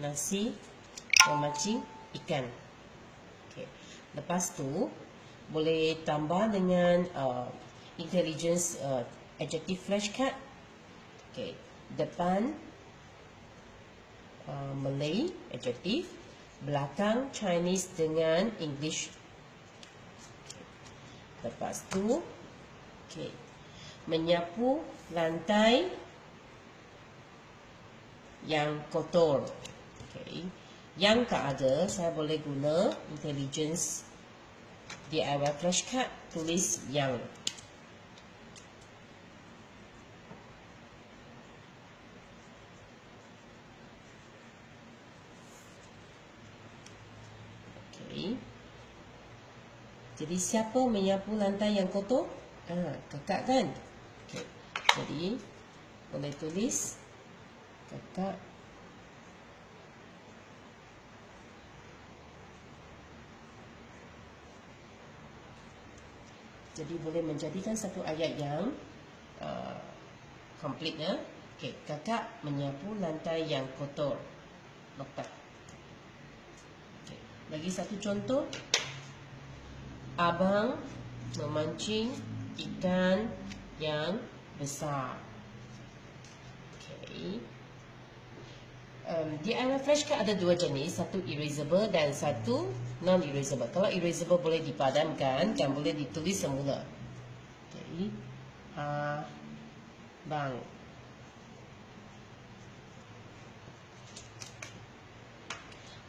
nasi memancing ikan. Okay. Lepas tu boleh tambah dengan uh, intelligence uh, adjective flashcard. Okay. Depan uh, Malay adjective, belakang Chinese dengan English. Lepas tu okay. menyapu lantai yang kotor. Okay. Yang tak ada, saya boleh guna intelligence DIY flashcard tulis yang. Okay. Jadi siapa menyapu lantai yang kotor? Ah, kakak kan? Okay. Jadi boleh tulis kakak Jadi boleh menjadikan satu ayat yang uh, complete ya. Okey, kakak menyapu lantai yang kotor. Nokta. Okey, lagi satu contoh. Abang memancing ikan yang besar. Okey. Um, di DIY flashcard ada dua jenis, satu erasable dan satu non-erasable. Kalau erasable boleh dipadamkan dan boleh ditulis semula. Jadi, uh, bang.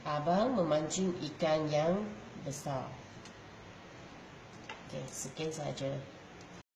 Abang memancing ikan yang besar. Okey, sekian saja.